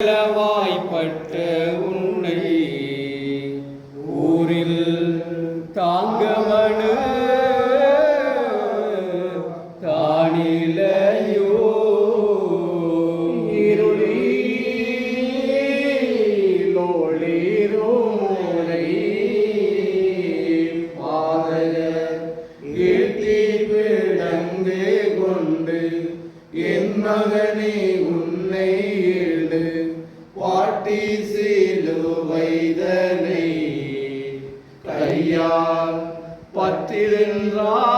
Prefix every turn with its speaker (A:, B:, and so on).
A: வாய்ப்பட்ட உன்னை ஊரில் தாங்கமனு தானிலையோ
B: இருளிலொளிருமுறை பாதகர் கீர்த்தி பிடந்து கொண்டு என் மகனே பாட்டி சிலுவைதனை கையால் பற்றிருந்தார்.